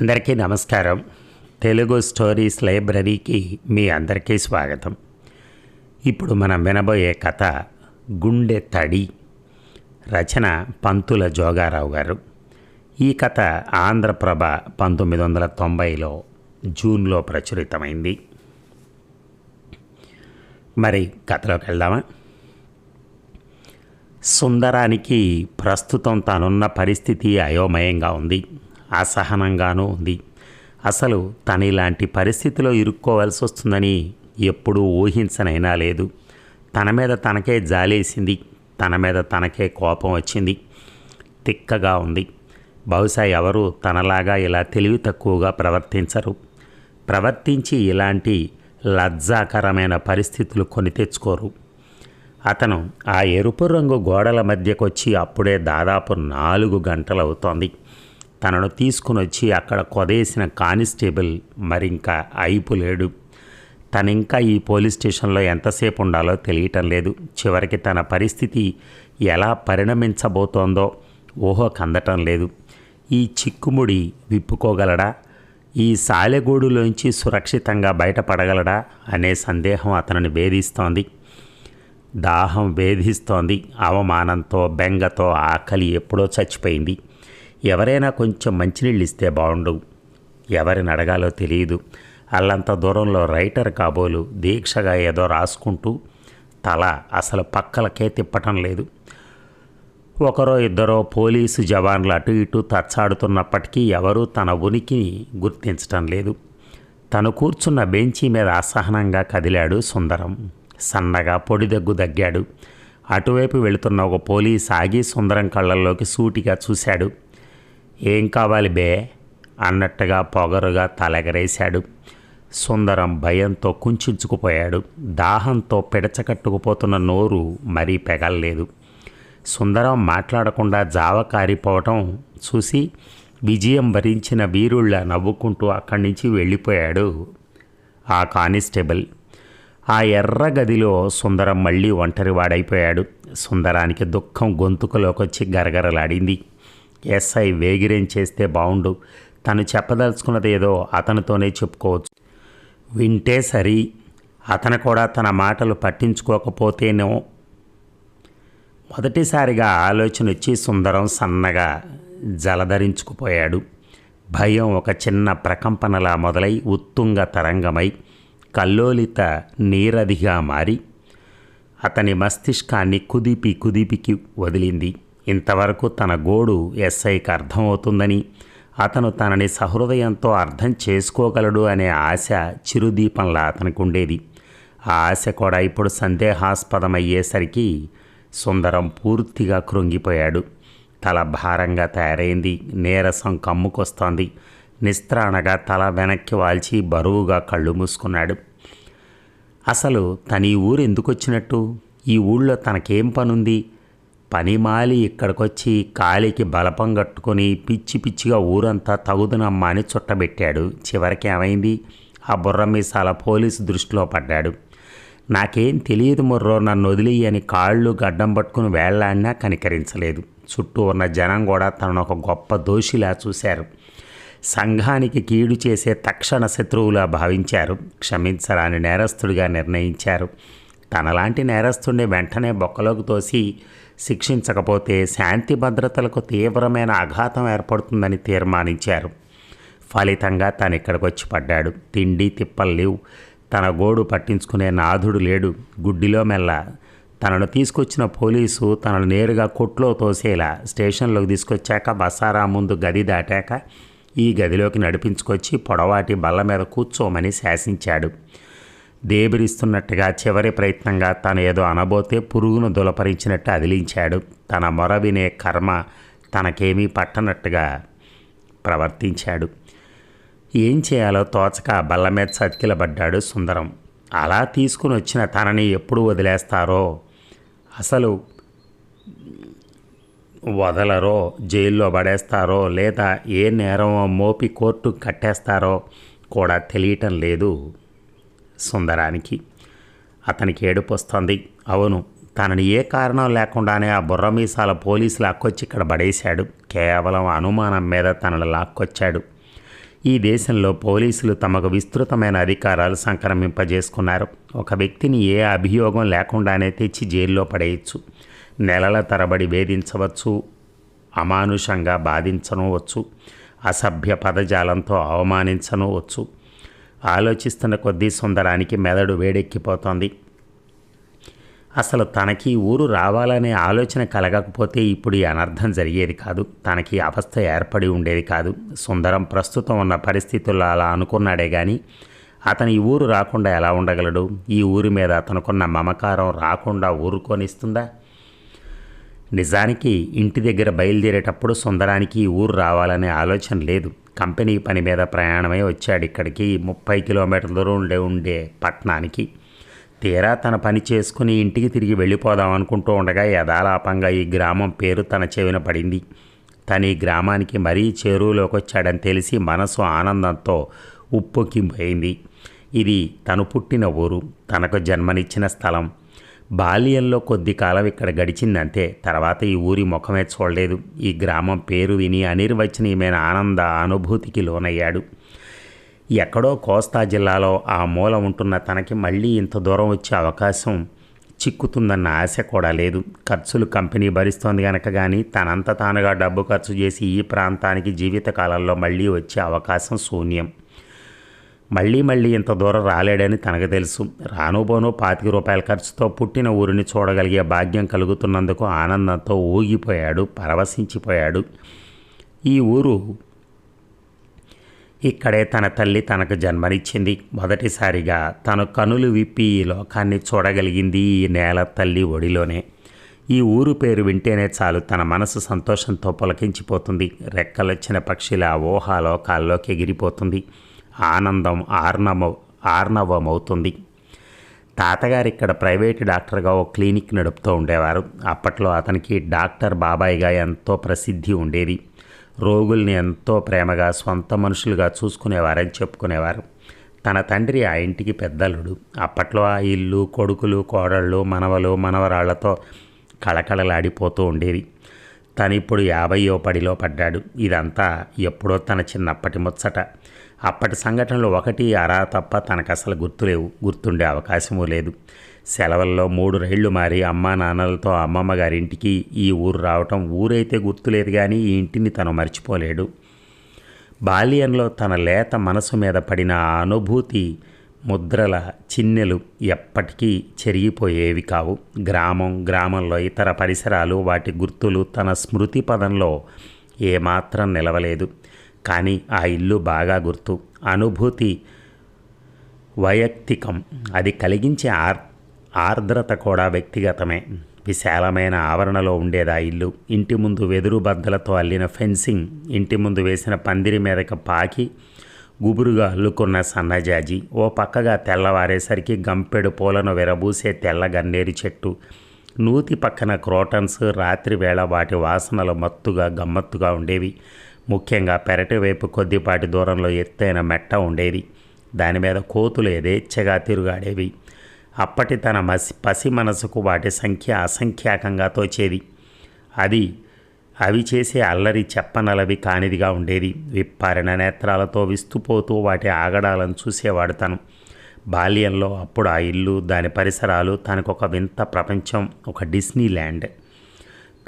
అందరికీ నమస్కారం. తెలుగు స్టోరీస్ లైబ్రరీకి మీ అందరికీ స్వాగతం. ఇప్పుడు మనం వినబోయే కథ గుండె తడి. రచన పంతుల జోగారావు గారు. ఈ కథ ఆంధ్రప్రభ పంతొమ్మిది వందల తొంభైలో జూన్లో ప్రచురితమైంది. మరి కథలోకి వెళ్దామా? సుందరానికి ప్రస్తుతం తానున్న పరిస్థితి అయోమయంగా ఉంది. అసహనంగానూ ఉంది. అసలు తను ఇలాంటి పరిస్థితిలో ఇరుక్కోవాల్సి వస్తుందని ఎప్పుడూ ఊహించనైనా లేదు. తన మీద తనకే జాలేసింది. తన మీద తనకే కోపం వచ్చింది. తిక్కగా ఉంది. బహుశా ఎవరు తనలాగా ఇలా తెలివి తక్కువగా ప్రవర్తించరు. ప్రవర్తించి ఇలాంటి లజ్జాకరమైన పరిస్థితులు కొని తెచ్చుకోరు. అతను ఆ ఎరుపు రంగు గోడల మధ్యకొచ్చి అప్పుడే దాదాపు నాలుగు గంటలవుతోంది. తనను తీసుకుని వచ్చి అక్కడ కొదేసిన కానిస్టేబుల్ మరింకా అయిపోలేడు. తనింకా ఈ పోలీస్ స్టేషన్లో ఎంతసేపు ఉండాలో తెలియటం లేదు. చివరికి తన పరిస్థితి ఎలా పరిణమించబోతోందో ఊహ కందటం లేదు. ఈ చిక్కుముడి విప్పుకోగలడా? ఈ సాలెగూడులోంచి సురక్షితంగా బయటపడగలడా అనే సందేహం అతనిని వేధిస్తోంది. దాహం వేధిస్తోంది. అవమానంతో బెంగతో ఆకలి ఎప్పుడో చచ్చిపోయింది. ఎవరైనా కొంచెం మంచినీళ్ళు ఇస్తే బాగుండు ఎవరిని అడగాలో తెలియదు. అల్లంత దూరంలో రైటర్ కాబోలు దీక్షగా ఏదో రాసుకుంటూ తల అసలు పక్కలకే తిప్పటం లేదు. ఒకరో ఇద్దరో పోలీసు జవాన్లు అటు ఇటు తచ్చాడుతున్నప్పటికీ ఎవరూ తన ఉనికిని గుర్తించటం లేదు. తను కూర్చున్న బెంచీ మీద అసహనంగా కదిలాడు సుందరం. సన్నగా పొడిదగ్గు దగ్గాడు. అటువైపు వెళుతున్న ఒక పోలీస్ ఆగి సుందరం కళ్ళల్లోకి సూటిగా చూశాడు. ఏం కావాలి బే? అన్నట్టుగా పొగరుగా తలెగరేశాడు. సుందరం భయంతో కుంచుకుపోయాడు. దాహంతో పిడచకట్టుకుపోతున్న నోరు మరీ పెగల్లేదు. సుందరం మాట్లాడకుండా జావ కారిపోవటం చూసి విజయం భరించిన వీరుళ్ళ నవ్వుకుంటూ అక్కడి నుంచి వెళ్ళిపోయాడు ఆ కానిస్టేబుల్. ఆ ఎర్ర గదిలో సుందరం మళ్ళీ ఒంటరివాడైపోయాడు. సుందరానికి దుఃఖం గొంతుకులోకొచ్చి గరగరలాడింది. ఎస్ఐ వేగిరేం చేస్తే బావుండు. తను చెప్పదలుచుకున్నది ఏదో అతనితోనే చెప్పుకోవచ్చు. వింటే సరి. అతను కూడా తన మాటలు పట్టించుకోకపోతేనో. మొదటిసారిగా ఆలోచన వచ్చి సుందరం సన్నగా జలధరించుకుపోయాడు. భయం ఒక చిన్న ప్రకంపనలా మొదలై ఉత్తుంగ తరంగమై కల్లోలిత నీరదిగా మారి అతని మస్తిష్కాన్ని కుదిపి కుదిపికి వదిలింది. ఇంతవరకు తన గోడు ఎస్ఐకి అర్థమవుతుందని అతను తనని సహృదయంతో అర్థం చేసుకోగలడు అనే ఆశ చిరుదీపంలా అతనికి ఉండేది. ఆ ఆశ కూడా ఇప్పుడు సందేహాస్పదమయ్యేసరికి సుందరం పూర్తిగా కృంగిపోయాడు. తల భారంగా తయారైంది నీరసం కమ్ముకొస్తోంది. నిస్త్రాణగా తల వెనక్కి వాల్చి బరువుగా కళ్ళు మూసుకున్నాడు. అసలు తన ఈ ఊరు ఎందుకు వచ్చినట్టు ఈ ఊళ్ళో తనకేం పనుంది? పనిమాలి ఇక్కడికొచ్చి కాలికి బలపం కట్టుకొని పిచ్చి పిచ్చిగా ఊరంతా తగుదునమ్మా అని చుట్టబెట్టాడు. చివరికి ఏమైంది? ఆ బుర్ర మీసాల పోలీసు దృష్టిలో పడ్డాడు. నాకేం తెలియదు ముర్రో నన్ను వదిలియని కాళ్ళు గడ్డం పట్టుకుని వేళ్ళాడినా కనికరించలేదు. చుట్టూ ఉన్న జనం కూడా తనను ఒక గొప్ప దోషిలా చూశారు. సంఘానికి కీడు చేసే తక్షణ శత్రువులా భావించారు. క్షమించరాని నేరస్తుడిగా నిర్ణయించారు. తనలాంటి నేరస్తుడిని వెంటనే బొక్కలోకి తోసి శిక్షించకపోతే శాంతి భద్రతలకు తీవ్రమైన ఆఘాతం ఏర్పడుతుందని తీర్మానించారు. ఫలితంగా తను ఇక్కడికి వచ్చి పడ్డాడు. తిండి తిప్పలు లేవు. తన గోడు పట్టించుకునే నాథుడు లేడు. గుడ్డిలో మెల్ల. తనను తీసుకొచ్చిన పోలీసు తనను నేరుగా కొట్లో తోసేలా స్టేషన్లోకి తీసుకొచ్చాక బసారా ముందు గది దాటాక ఈ గదిలోకి నడిపించుకొచ్చి పొడవాటి బల్ల మీద కూర్చోమని శాసించాడు. దేబిరిస్తున్నట్టుగా చివరి ప్రయత్నంగా తను ఏదో అనబోతే పురుగును దులపరించినట్టు అదిలించాడు. తన మొర వినే కర్మ తనకేమీ పట్టనట్టుగా ప్రవర్తించాడు. ఏం చేయాలో తోచక బల్ల మీద చతికిలబడ్డాడు సుందరం. అలా తీసుకుని వచ్చిన తనని ఎప్పుడు వదిలేస్తారో అసలు వదలరో జైల్లో పడేస్తారో లేదా ఏ నేరం మోపి కోర్టు కట్టేస్తారో కూడా తెలియటం లేదు. సుందరానికి. అతనికి ఏడుపు వస్తుంది. అవును తనని ఏ కారణం లేకుండానే ఆ బుర్రమీసాల పోలీసు లాక్కొచ్చి ఇక్కడ పడేశాడు. కేవలం అనుమానం మీద తనను లాక్కొచ్చాడు. ఈ దేశంలో పోలీసులు తమకు విస్తృతమైన అధికారాలు సంక్రమింపజేసుకున్నారు. ఒక వ్యక్తిని ఏ అభియోగం లేకుండానే తెచ్చి జైల్లో పడేయచ్చు. నెలల తరబడి వేధించవచ్చు అమానుషంగా బాధించనవచ్చు అసభ్య పదజాలంతో అవమానించనవచ్చు ఆలోచిస్తున్న కొద్దీ సుందరానికి మెదడు వేడెక్కిపోతోంది. అసలు తనకి ఊరు రావాలనే ఆలోచన కలగకపోతే ఇప్పుడు ఈ అనర్థం జరిగేది కాదు. తనకి అవస్థ ఏర్పడి ఉండేది కాదు. సుందరం ప్రస్తుతం ఉన్న పరిస్థితుల్లో అలా అనుకున్నాడే కానీ అతను ఈ ఊరు రాకుండా ఎలా ఉండగలడు? ఈ ఊరి మీద అతనుకున్న మమకారం రాకుండా ఊరుకొనిస్తుందా? నిజానికి ఇంటి దగ్గర బయలుదేరేటప్పుడు సుందరానికి ఈ ఊరు రావాలనే ఆలోచన లేదు. కంపెనీ పని మీద ప్రయాణమై వచ్చాడు ఇక్కడికి. ముప్పై కిలోమీటర్ల దూరం ఉండే ఉండే పట్టణానికి తీరా తన పని చేసుకుని ఇంటికి తిరిగి వెళ్ళిపోదాం అనుకుంటూ ఉండగా యథాలాపంగా ఈ గ్రామం పేరు తన చెవిన పడింది. తను ఈ గ్రామానికి మరీ చేరువులోకి వచ్చాడని తెలిసి మనసు ఆనందంతో ఉప్పొక్కిపోయింది. ఇది తను పుట్టిన ఊరు. తనకు జన్మనిచ్చిన స్థలం. బాల్యంలో కొద్ది కాలం ఇక్కడ గడిచిందంతే. తర్వాత ఈ ఊరి ముఖమే చూడలేదు. ఈ గ్రామం పేరు విని అనిర్వచనీయమైన ఆనంద అనుభూతికి లోనయ్యాడు. ఎక్కడో కోస్తా జిల్లాలో ఆ మూల ఉంటున్న తనకి మళ్ళీ ఇంత దూరం వచ్చే అవకాశం చిక్కుతుందన్న ఆశ కూడా లేదు. ఖర్చులు కంపెనీ భరిస్తోంది కనుక కానీ తనంత తానుగా డబ్బు ఖర్చు చేసి ఈ ప్రాంతానికి జీవితకాలంలో మళ్ళీ వచ్చే అవకాశం శూన్యం. మళ్ళీ మళ్ళీ ఇంత దూరం రాలేడని తనకు తెలుసు. రానుబోను పాతిక రూపాయల ఖర్చుతో పుట్టిన ఊరిని చూడగలిగే భాగ్యం కలుగుతున్నందుకు ఆనందంతో ఊగిపోయాడు పరవశించిపోయాడు. ఈ ఊరు ఇక్కడే తన తల్లి తనకు జన్మనిచ్చింది. మొదటిసారిగా తను కనులు విప్పి ఈ లోకాన్ని చూడగలిగింది ఈ నేల తల్లి ఒడిలోనే. ఈ ఊరు పేరు వింటేనే చాలు తన మనసు సంతోషంతో పులకించిపోతుంది. రెక్కలొచ్చిన పక్షిలా ఊహాలోకాల్లోకి ఎగిరిపోతుంది. ఆనందం ఆర్ణమ ఆర్ణవమవుతుంది తాతగారు ఇక్కడ ప్రైవేట్ డాక్టర్గా ఓ క్లినిక్ నడుపుతూ ఉండేవారు. అప్పట్లో అతనికి డాక్టర్ బాబాయిగా ఎంతో ప్రసిద్ధి ఉండేది. రోగుల్ని ఎంతో ప్రేమగా సొంత మనుషులుగా చూసుకునేవారని చెప్పుకునేవారు. తన తండ్రి ఆ ఇంటికి పెద్దలుడు. అప్పట్లో ఆ ఇల్లు కొడుకులు కోడళ్ళు మనవలు మనవరాళ్ళతో కళకళలాడిపోతూ ఉండేది. తను ఇప్పుడు యాభైయో పడిలో పడ్డాడు. ఇదంతా ఎప్పుడో తన చిన్నప్పటి ముచ్చట. అప్పటి సంఘటనలు ఒకటి అరా తప్ప తనకు అసలు గుర్తులేవు గుర్తుండే అవకాశమూ లేదు. సెలవుల్లో మూడు రైళ్ళు మారి అమ్మా నాన్నలతో అమ్మమ్మ గారింటికి ఈ ఊరు రావటం ఊరైతే గుర్తులేదు కానీ ఈ ఇంటిని తను మర్చిపోలేడు. బాల్యంలో తన లేత మనసు మీద పడిన ఆ అనుభూతి ముద్రల చిన్నెలు ఎప్పటికీ చెరిగిపోయేవి కావు. గ్రామం గ్రామంలో ఇతర పరిసరాలు వాటి గుర్తులు తన స్మృతి పదంలో ఏమాత్రం నిలవలేదు. కానీ ఆ ఇల్లు బాగా గుర్తు. అనుభూతి వైయక్తికం. అది కలిగించే ఆర్ ఆర్ద్రత కూడా వ్యక్తిగతమే. విశాలమైన ఆవరణలో ఉండేది ఆ ఇల్లు. ఇంటి ముందు వెదురు బద్దలతో అల్లిన ఫెన్సింగ్ ఇంటి ముందు వేసిన పందిరి మీదకి పాకి గుబురుగా అల్లుకున్న సన్నజాజి. ఓ పక్కగా తెల్లవారేసరికి గంపెడు పూలను విరబూసే తెల్ల గన్నేరు చెట్టు. నూతి పక్కన క్రోటన్స్ రాత్రివేళ వాటి వాసనలు మత్తుగా గమ్మత్తుగా ఉండేవి. ముఖ్యంగా పెరటి వైపు కొద్దిపాటి దూరంలో ఎత్తైన మెట్ట ఉండేది. దాని మీద కోతులు యథేచ్ఛగా తిరుగాడేవి. అప్పటి తన మసి పసి మనసుకు వాటి సంఖ్య అసంఖ్యాకంగా తోచేది. అది అవి చేసే అల్లరి చెప్పనలవి కానిదిగా ఉండేది. విప్పారిన నేత్రాలతో విస్తుపోతూ వాటి ఆగడాలను చూసేవాడు తను. బాల్యంలో అప్పుడు ఆ ఇల్లు దాని పరిసరాలు తనకొక వింత ప్రపంచం ఒక డిస్నీ ల్యాండ్.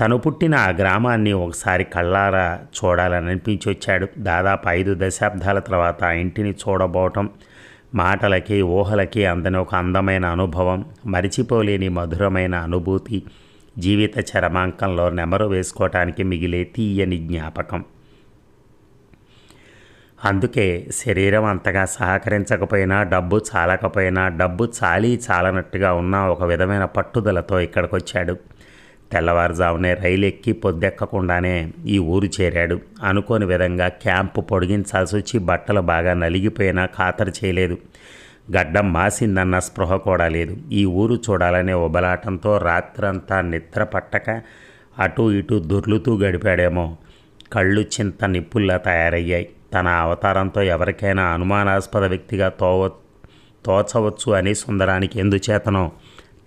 తను పుట్టిన ఆ గ్రామాన్ని ఒకసారి కళ్ళారా చూడాలని అనిపించి వచ్చాడు దాదాపు ఐదు దశాబ్దాల తర్వాత ఆ ఇంటిని చూడబోవటం మాటలకి ఊహలకి అందని ఒక అందమైన అనుభవం మరిచిపోలేని మధురమైన అనుభూతి జీవిత చరమాంకంలో నెమరు వేసుకోవటానికి మిగిలే తీయని జ్ఞాపకం. అందుకే శరీరం అంతగా సహకరించకపోయినా డబ్బు చాలకపోయినా డబ్బు చాలీ చాలనట్టుగా ఉన్న ఒక విధమైన పట్టుదలతో ఇక్కడికి వచ్చాడు తెల్లవారుజామునే రైలు ఎక్కి పొద్దెక్కకుండానే ఈ ఊరు చేరాడు. అనుకోని విధంగా క్యాంపు పొడిగించాల్సి వచ్చి బట్టలు బాగా నలిగిపోయినా ఖాతరు చేయలేదు. గడ్డం మాసిందన్న స్పృహ కూడా లేదు. ఈ ఊరు చూడాలనే ఉబలాటంతో రాత్రంతా నిద్ర పట్టక అటు ఇటు దొర్లుతూ గడిపాడేమో. కళ్ళు చింత నిప్పుల్లా తయారయ్యాయి. తన అవతారంతో ఎవరికైనా అనుమానాస్పద వ్యక్తిగా తోవ తోచవచ్చు అని సుందరానికి ఎందుచేతనో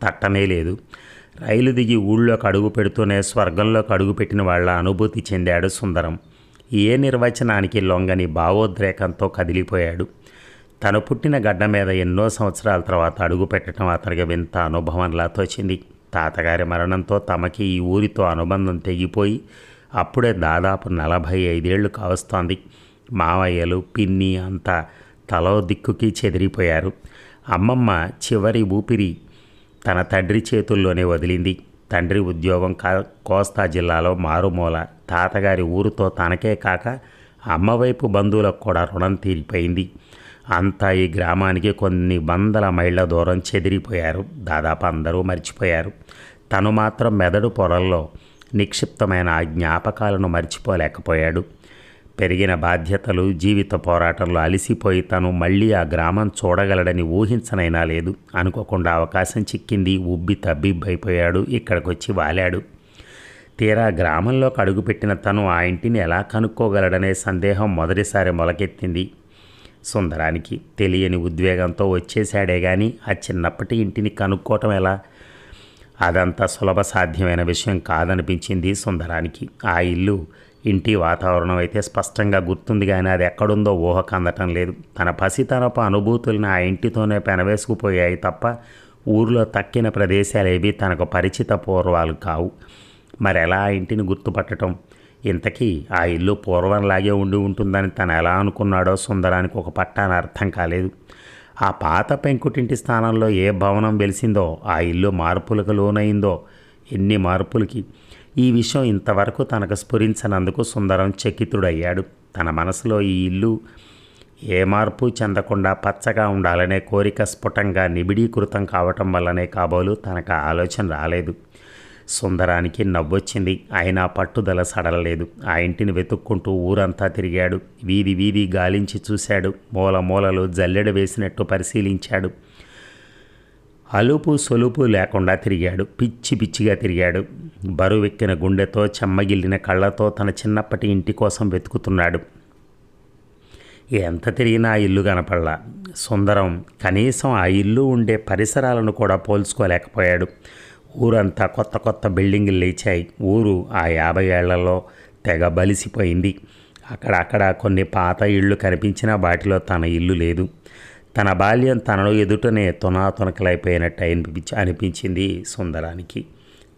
తట్టనే లేదు. రైలు దిగి ఊళ్ళోకి అడుగు పెడుతూనే స్వర్గంలోకి అడుగు పెట్టిన వాళ్ళ అనుభూతి చెందాడు సుందరం. ఏ నిర్వచనానికి లొంగని భావోద్రేకంతో కదిలిపోయాడు. తను పుట్టిన గడ్డ మీద ఎన్నో సంవత్సరాల తర్వాత అడుగు పెట్టడం అతనికి వింత అనుభవంలా తోచింది తాతగారి మరణంతో తమకి ఈ ఊరితో అనుబంధం తెగిపోయి అప్పుడే దాదాపు నలభై ఐదేళ్ళు కావస్తోంది. మావయ్యలు పిన్ని అంతా తలో దిక్కుకి చెదిరిపోయారు. అమ్మమ్మ చివరి ఊపిరి తన తండ్రి చేతుల్లోనే వదిలింది. తండ్రి ఉద్యోగం కా కోస్తా జిల్లాలో మారుమూల. తాతగారి ఊరితో తనకే కాక అమ్మవైపు బంధువులకు కూడా రుణం తీరిపోయింది. అంతా ఈ గ్రామానికి కొన్ని వందల మైళ్ళ దూరం చెదిరిపోయారు. దాదాపు అందరూ మర్చిపోయారు. తను మాత్రం మెదడు పొరల్లో నిక్షిప్తమైన ఆ జ్ఞాపకాలను మర్చిపోలేకపోయాడు. పెరిగిన బాధ్యతలు జీవిత పోరాటంలో అలసిపోయి తను మళ్ళీ ఆ గ్రామం చూడగలడని ఊహించనైనా లేదు. అనుకోకుండా అవకాశం చిక్కింది. ఉబ్బి తబ్బిబ్బైపోయాడు ఇక్కడికి వచ్చి వాలాడు. తీరా గ్రామంలోకి అడుగుపెట్టిన తను ఆ ఇంటిని ఎలా కనుక్కోగలడనే సందేహం మొదటిసారి మొలకెత్తింది. సుందరానికి తెలియని ఉద్వేగంతో వచ్చేశాడే కానీ ఆ చిన్నప్పటి ఇంటిని కనుక్కోవటం ఎలా? అదంతా సులభ సాధ్యమైన విషయం కాదనిపించింది సుందరానికి. ఆ ఇల్లు ఇంటి వాతావరణం అయితే స్పష్టంగా గుర్తుంది కానీ అది ఎక్కడుందో ఊహ కందటం లేదు. తన పసితనపు అనుభూతులను ఆ ఇంటితోనే పెనవేసుకుపోయాయి తప్ప ఊర్లో తక్కిన ప్రదేశాలేవి తనకు పరిచిత పూర్వాలు కావు. మరి ఎలా ఆ ఇంటిని గుర్తుపట్టడం ఇంతకీ ఆ ఇల్లు పూర్వంలాగే ఉండి ఉంటుందని తను ఎలా అనుకున్నాడో సుందరానికి ఒక పట్టాన అర్థం కాలేదు. ఆ పాత పెంకుటింటి స్థానంలో ఏ భవనం వెలిసిందో ఆ ఇల్లు మార్పులకు లోనైందో ఎన్ని మార్పులకి? ఈ విషయం ఇంతవరకు తనకు స్ఫురించనందుకు సుందరం చకితుడయ్యాడు. తన మనసులో ఈ ఇల్లు ఏ మార్పు చెందకుండా పచ్చగా ఉండాలనే కోరిక స్ఫుటంగా నిబిడీకృతం కావటం వల్లనే కాబోలు తనకు ఆలోచన రాలేదు. సుందరానికి నవ్వొచ్చింది. అయినా పట్టుదల సడలలేదు. ఆ ఇంటిని వెతుక్కుంటూ ఊరంతా తిరిగాడు. వీధి వీధి గాలించి చూశాడు. మూల మూలలు జల్లెడ వేసినట్టు పరిశీలించాడు. అలుపు సొలుపు లేకుండా తిరిగాడు. పిచ్చి పిచ్చిగా తిరిగాడు. బరువెక్కిన గుండెతో చెమ్మగిల్లిన కళ్ళతో తన చిన్నప్పటి ఇంటి కోసం వెతుకుతున్నాడు. ఎంత తిరిగినా ఆ ఇల్లు కనపడలా. సుందరం కనీసం ఆ ఇల్లు ఉండే పరిసరాలను కూడా పోల్చుకోలేకపోయాడు. ఊరంతా కొత్త కొత్త బిల్డింగులు లేచాయి. ఊరు ఆ యాభై ఏళ్ళలో తెగ బలిసిపోయింది. అక్కడక్కడ కొన్ని పాత ఇళ్ళు కనిపించినా వాటిలో తన ఇల్లు లేదు. తన బాల్యం తనలో ఎదుటనే తునాతునకలైపోయినట్టు అనిపించి అనిపించింది సుందరానికి.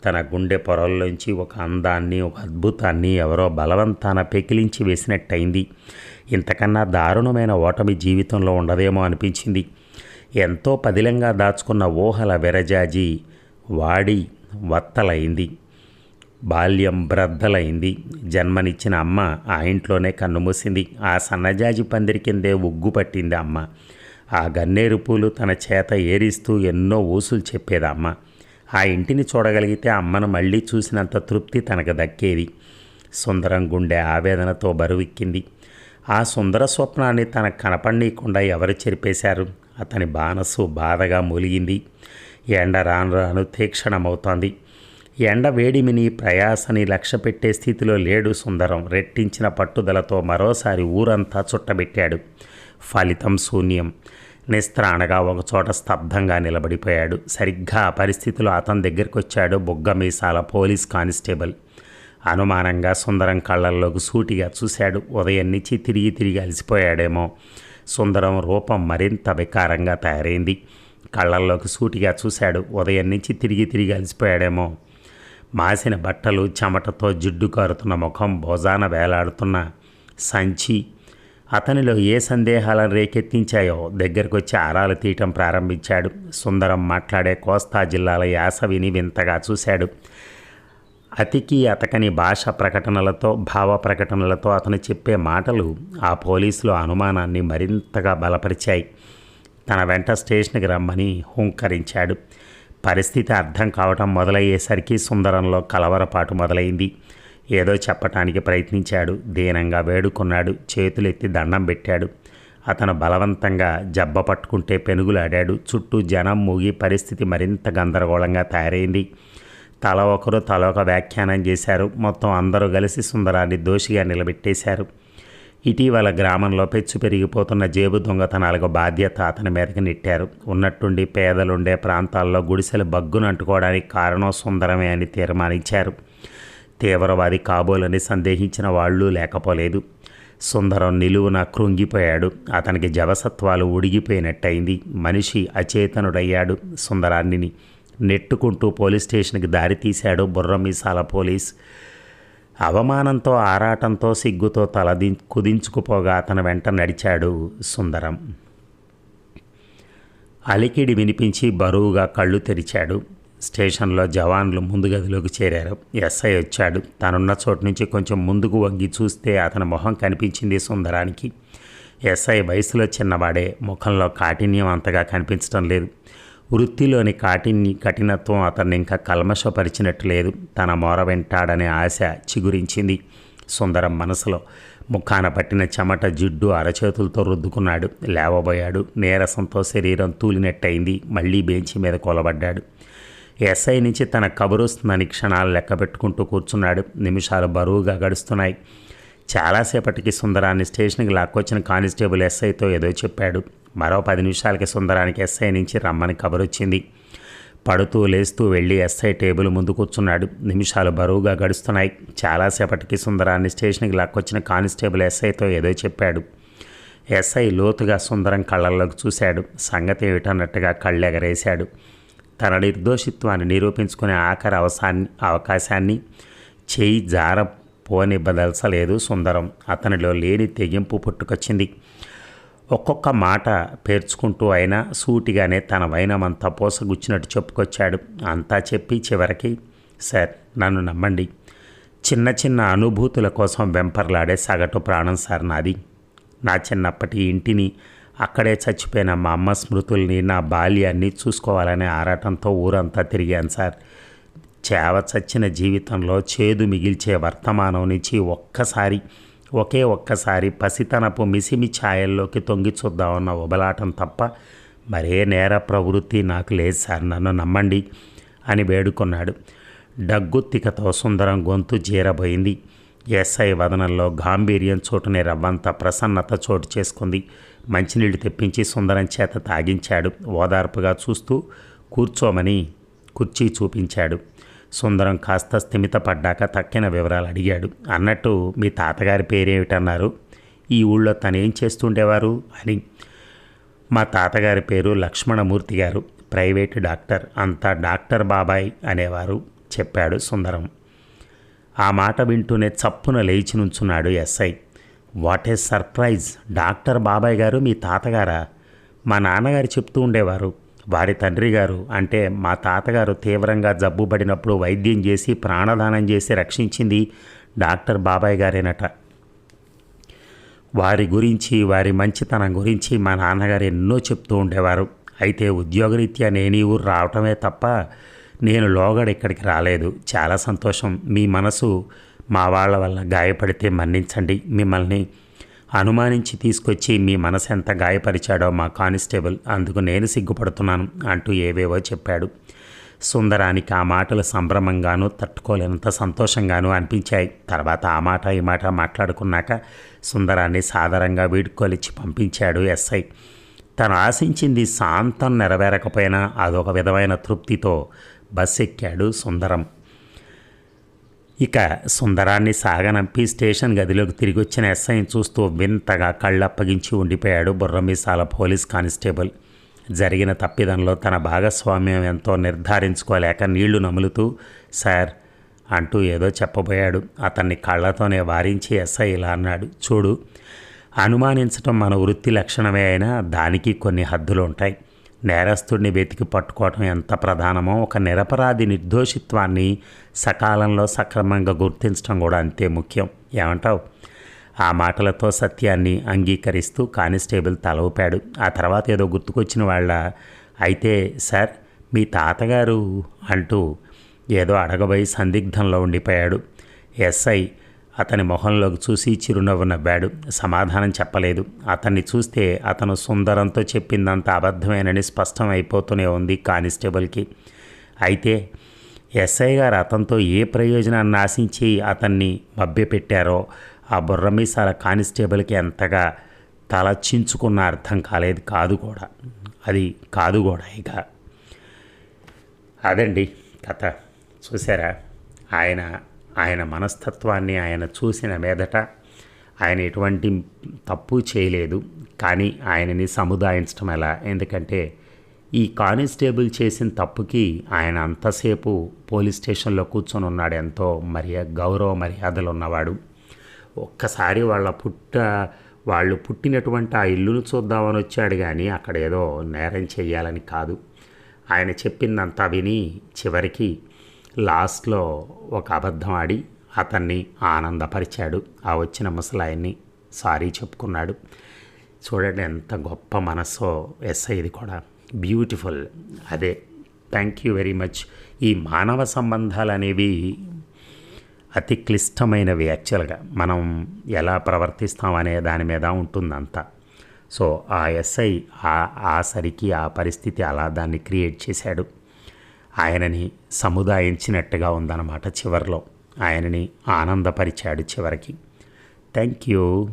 తన గుండె పొరల్లోంచి ఒక అందాన్ని ఒక అద్భుతాన్ని ఎవరో బలవంతాన పెకిలించి వేసినట్టయింది. ఇంతకన్నా దారుణమైన ఓటమి జీవితంలో ఉండదేమో అనిపించింది. ఎంతో పదిలంగా దాచుకున్న ఊహల విరజాజి వాడి వత్తలైంది. బాల్యం బ్రద్దలైంది. జన్మనిచ్చిన అమ్మ ఆ ఇంట్లోనే కన్నుమూసింది. ఆ సన్నజాజి పందిరి కిందే ఉగ్గు పట్టింది అమ్మ. ఆ గన్నేరు పూలు తన చేత ఏరిస్తూ ఎన్నో ఊసులు చెప్పేదమ్మ ఆ ఇంటిని చూడగలిగితే అమ్మను మళ్ళీ చూసినంత తృప్తి తనకు దక్కేది. సుందరం గుండె ఆవేదనతో బరువెక్కింది. ఆ సుందర స్వప్నాన్ని తనకు కనపడనీయకుండా ఎవరు చెరిపేశారు? అతని బానసు బాధగా మూలిగింది. ఎండ రాను రాను తీక్షణమవుతోంది. ఎండ వేడిమిని ప్రయాసని లక్ష్య పెట్టే స్థితిలో లేడు సుందరం. రెట్టించిన పట్టుదలతో మరోసారి ఊరంతా చుట్టబెట్టాడు. ఫలితం శూన్యం. నిస్త్రాణగా ఒకచోట స్తబ్దంగా నిలబడిపోయాడు. సరిగ్గా ఆ పరిస్థితిలో అతని దగ్గరికి వచ్చాడు బుగ్గ మీసాల పోలీస్ కానిస్టేబుల్. అనుమానంగా సుందరం కళ్ళల్లోకి సూటిగా చూశాడు. ఉదయం నుంచి తిరిగి తిరిగి అలసిపోయాడేమో. సుందరం రూపం మరింత వికారంగా తయారైంది. కళ్ళల్లోకి సూటిగా చూశాడు. ఉదయం నుంచి తిరిగి తిరిగి అలసిపోయాడేమో. మాసిన బట్టలు చెమటతో జిడ్డు కారుతున్న ముఖం భోజాన వేలాడుతున్న సంచి అతనిలో ఏ సందేహాలను రేకెత్తించాయో దగ్గరకొచ్చి ఆరాలు తీయటం ప్రారంభించాడు. సుందరం మాట్లాడే కోస్తా జిల్లాల యాస విని వింతగా చూశాడు. అతికి అతకని భాష ప్రకటనలతో భావ ప్రకటనలతో అతను చెప్పే మాటలు ఆ పోలీసులు అనుమానాన్ని మరింతగా బలపరిచాయి. తన వెంట స్టేషన్కి రమ్మని హుంకరించాడు. పరిస్థితి అర్థం కావటం మొదలయ్యేసరికి సుందరంలో కలవరపాటు మొదలైంది. ఏదో చెప్పటానికి ప్రయత్నించాడు. దీనంగా వేడుకున్నాడు. చేతులెత్తి దండం పెట్టాడు. అతను బలవంతంగా జబ్బ పట్టుకుంటే పెనుగులాడాడు. చుట్టూ జనం మూగి పరిస్థితి మరింత గందరగోళంగా తయారైంది. తల ఒకరు తల ఒక వ్యాఖ్యానం చేశారు. మొత్తం అందరూ కలిసి సుందరాన్ని దోషిగా నిలబెట్టేశారు. ఇటీవల గ్రామంలో పెచ్చు పెరిగిపోతున్న జేబు దొంగతనాలకు బాధ్యత అతని మీదకి నెట్టారు. ఉన్నట్టుండి పేదలుండే ప్రాంతాల్లో గుడిసెలు బగ్గునంటుకోవడానికి కారణం సుందరమే అని తీర్మానించారు. తీవ్రవాది కాబోలని సందేహించిన వాళ్ళు లేకపోలేదు. సుందరం నిలువున కృంగిపోయాడు. అతనికి జవసత్వాలు ఉడిగిపోయినట్టయింది. మనిషి అచేతనుడయ్యాడు సుందరాన్ని నెట్టుకుంటూ పోలీస్ స్టేషన్కి దారి తీశాడు బుర్రమీసాల పోలీస్. అవమానంతో ఆరాటంతో సిగ్గుతో తలది కుదించుకుపోగా అతను వెంట నడిచాడు సుందరం. అలికిడి వినిపించి బరువుగా కళ్ళు తెరిచాడు. స్టేషన్లో జవాన్లు ముందు గదిలోకి చేరారు. ఎస్ఐ వచ్చాడు. తనున్న చోటు నుంచి కొంచెం ముందుకు వంగి చూస్తే అతని మొహం కనిపించింది సుందరానికి. ఎస్ఐ వయసులో చిన్నవాడే. ముఖంలో కాఠిన్యం అంతగా కనిపించడం లేదు. వృత్తిలోని కాఠిన్య కఠినత్వం అతన్ని ఇంకా కల్మషపరిచినట్టు లేదు. తన మొర వెంటాడనే ఆశ చిగురించింది సుందరం మనసులో. ముఖాన పట్టిన చెమట జిడ్డు అరచేతులతో రుద్దుకున్నాడు. లేవబోయాడు. నీరసంతో శరీరం తూలినట్టయింది. మళ్ళీ బెంచి మీద కొలబడ్డాడు. ఎస్ఐ నుంచి తన కబురు వస్తుందని క్షణాలు లెక్క పెట్టుకుంటూ కూర్చున్నాడు. నిమిషాలు బరువుగా గడుస్తున్నాయి. చాలాసేపటికి సుందరాన్ని స్టేషన్కి లాక్కొచ్చిన కానిస్టేబుల్ ఎస్ఐతో ఏదో చెప్పాడు. మరో పది నిమిషాలకి సుందరానికి ఎస్ఐ నుంచి రమ్మని కబరొచ్చింది. పడుతూ లేస్తూ వెళ్ళి ఎస్ఐ టేబుల్ ముందు కూర్చున్నాడు. నిమిషాలు బరువుగా గడుస్తున్నాయి. చాలాసేపటికి సుందరాన్ని స్టేషన్కి లాక్కొచ్చిన కానిస్టేబుల్ ఎస్ఐతో ఏదో చెప్పాడు. ఎస్ఐ లోతుగా సుందరం కళ్ళల్లోకి చూశాడు. సంగతి ఏమిటన్నట్టుగా కళ్ళెగరేశాడు. తన నిర్దోషిత్వాన్ని నిరూపించుకునే ఆఖరి అవసాన్ని అవకాశాన్ని చేయి జార పోనివ్వదలసలేదు సుందరం. అతనిలో లేని తెగింపు పుట్టుకొచ్చింది. ఒక్కొక్క మాట పేర్చుకుంటూ అయినా సూటిగానే తన వైనమంతా పోసగుచ్చినట్టు చెప్పుకొచ్చాడు. అంతా చెప్పి చివరికి సార్ నన్ను నమ్మండి. చిన్న చిన్న అనుభూతుల కోసం వెంపర్లాడే సగటు ప్రాణం సార్ నాది. నా చిన్నప్పటి ఇంటిని అక్కడే చచ్చిపోయిన మా అమ్మ స్మృతుల్ని నా బాల్యాన్ని చూసుకోవాలనే ఆరాటంతో ఊరంతా తిరిగాను సార్. చేవ చచ్చిన జీవితంలో చేదు మిగిల్చే వర్తమానం నుంచి ఒక్కసారి ఒకే ఒక్కసారి పసితనపు మిసిమి ఛాయల్లోకి తొంగి చూద్దామన్న ఉబలాటం తప్ప మరే నేర ప్రవృత్తి నాకు లేదు సార్. నన్ను నమ్మండి అని వేడుకున్నాడు. డగ్గుత్తికతో సుందరం గొంతు జీరబోయింది. ఎస్ఐ వదనంలో గాంభీర్యం చోటునే రవ్వంత ప్రసన్నత చోటు చేసుకుంది. మంచినీళ్ళు తెప్పించి సుందరం చేత తాగించాడు. ఓదార్పుగా చూస్తూ కూర్చోమని కుర్చీ చూపించాడు. సుందరం కాస్త స్థిమితపడ్డాక తక్కిన వివరాలు అడిగాడు. అన్నట్టు మీ తాతగారి పేరేమిటన్నారు? ఈ ఊళ్ళో తనేం చేస్తుండేవారు? అని. మా తాతగారి పేరు లక్ష్మణమూర్తి గారు. Private doctor. అంతా డాక్టర్ బాబాయ్ అనేవారు చెప్పాడు సుందరం. ఆ మాట వింటూనే చప్పున లేచి నుంచున్నాడు SI. What a surprise! Doctor బాబాయ్ గారు మీ తాతగారా? మా నాన్నగారు చెప్తూ ఉండేవారు. వారి తండ్రి గారు అంటే మా తాతగారు తీవ్రంగా జబ్బు పడినప్పుడు వైద్యం చేసి ప్రాణదానం చేసి రక్షించింది డాక్టర్ బాబాయ్ గారేనట. వారి గురించి వారి మంచితనం గురించి మా నాన్నగారు ఎన్నో చెప్తూ ఉండేవారు. అయితే ఉద్యోగరీత్యా నేను ఈ ఊరు రావటమే తప్ప నేను లోగడ ఇక్కడికి రాలేదు. చాలా సంతోషం. మీ మనసు మా వాళ్ళ వల్ల గాయపడితే మన్నించండి. మిమ్మల్ని అనుమానించి తీసుకొచ్చి మీ మనసు ఎంత గాయపరిచాడో మా కానిస్టేబుల్ అందుకు నేను సిగ్గుపడుతున్నాను అంటూ ఏవేవో చెప్పాడు. సుందరానికి ఆ మాటలు సంభ్రమంగానూ తట్టుకోలేనంత సంతోషంగానూ అనిపించాయి. తర్వాత ఆ మాట ఈ మాట మాట్లాడుకున్నాక సుందరాన్ని సాధారణంగా వీడుకోలిచ్చి పంపించాడు ఎస్ఐ. తను ఆశించింది శాంతం నెరవేరకపోయినా అదొక విధమైన తృప్తితో బస్ ఎక్కాడు సుందరం. ఇక సుందరాన్ని సాగనంపి స్టేషన్ గదిలోకి తిరిగి వచ్చిన ఎస్ఐని చూస్తూ వింతగా కళ్ళప్పగించి ఉండిపోయాడు బుర్రమీసాల పోలీస్ కానిస్టేబుల్. జరిగిన తప్పిదంలో తన భాగస్వామ్యం ఎంతో నిర్ధారించుకోలేక నీళ్ళు నములుతూ సార్ అంటూ ఏదో చెప్పబోయాడు. అతన్ని కళ్ళతోనే వారించి ఎస్ఐ ఇలా అన్నాడు. చూడు అనుమానించటం మన వృత్తి లక్షణమే అయినా దానికి కొన్ని హద్దులు ఉంటాయి నేరస్తుడిని వెతికి పట్టుకోవటం ఎంత ప్రధానమో ఒక నిరపరాధి నిర్దోషిత్వాన్ని సకాలంలో సక్రమంగా గుర్తించడం కూడా అంతే ముఖ్యం. ఏమంటావు? ఆ మాటలతో సత్యాన్ని అంగీకరిస్తూ కానిస్టేబుల్ తల ఊపాడు. ఆ తర్వాత ఏదో గుర్తుకొచ్చిన వాళ్ళ అయితే సార్ మీ తాతగారు అంటూ ఏదో అడగబోయి సందిగ్ధంలో ఉండిపోయాడు. ఎస్ఐ అతని మొహంలోకి చూసి చిరునవ్వు నవ్వాడు సమాధానం చెప్పలేదు. అతన్ని చూస్తే అతను సుందరంతో చెప్పిందంత అబద్ధమేనని స్పష్టం అయిపోతూనే ఉంది కానిస్టేబుల్కి. అయితే ఎస్ఐ గారు అతనితో ఏ ప్రయోజనాన్ని ఆశించి అతన్ని మభ్యపెట్టారో ఆ బుర్రమీసాల కానిస్టేబుల్కి ఎంతగా తలచించుకున్న అర్థం కాలేదు కాదు కూడా. అది కాదు కూడా ఇక. అదండి కథ. చూసారా? ఆయన ఆయన మనస్తత్వాన్ని ఆయన చూసిన మీదట ఆయన ఎటువంటి తప్పు చేయలేదు. కానీ ఆయనని సముదాయించడం ఎలా? ఎందుకంటే ఈ కానిస్టేబుల్ చేసిన తప్పుకి ఆయన అంతసేపు పోలీస్ స్టేషన్లో కూర్చొని ఉన్నాడు. ఎంతో మర్యా గౌరవ మర్యాదలు ఉన్నవాడు. ఒక్కసారి వాళ్ళ పుట్ట వాళ్ళు పుట్టినటువంటి ఆ ఇల్లును చూద్దామని వచ్చాడు కానీ అక్కడ ఏదో నేరం చేయాలని కాదు. ఆయన చెప్పిందంతా విని చివరికి లాస్ట్లో ఒక అబద్ధం ఆడి అతన్ని ఆనందపరిచాడు. ఆ వచ్చిన ముసలాయన్ని సారీ చెప్పుకున్నాడు. చూడండి ఎంత గొప్ప మనసో ఎస్ఐ ఇది కూడా. బ్యూటిఫుల్. అదే. Thank you very much. ఈ మానవ సంబంధాలు అనేవి అతి క్లిష్టమైనవి యాక్చువల్గా. మనం ఎలా ప్రవర్తిస్తాం అనే దాని మీద ఉంటుందంతా. సో ఆ ఎస్ఐ ఆ ఆ సరికి ఆ పరిస్థితి అలా దాన్ని క్రియేట్ చేశాడు. ఆయనని సముదాయించినట్టుగా ఉందన్నమాట చివరిలో. ఆయనని ఆనందపరిచాడు చివరికి. Thank you.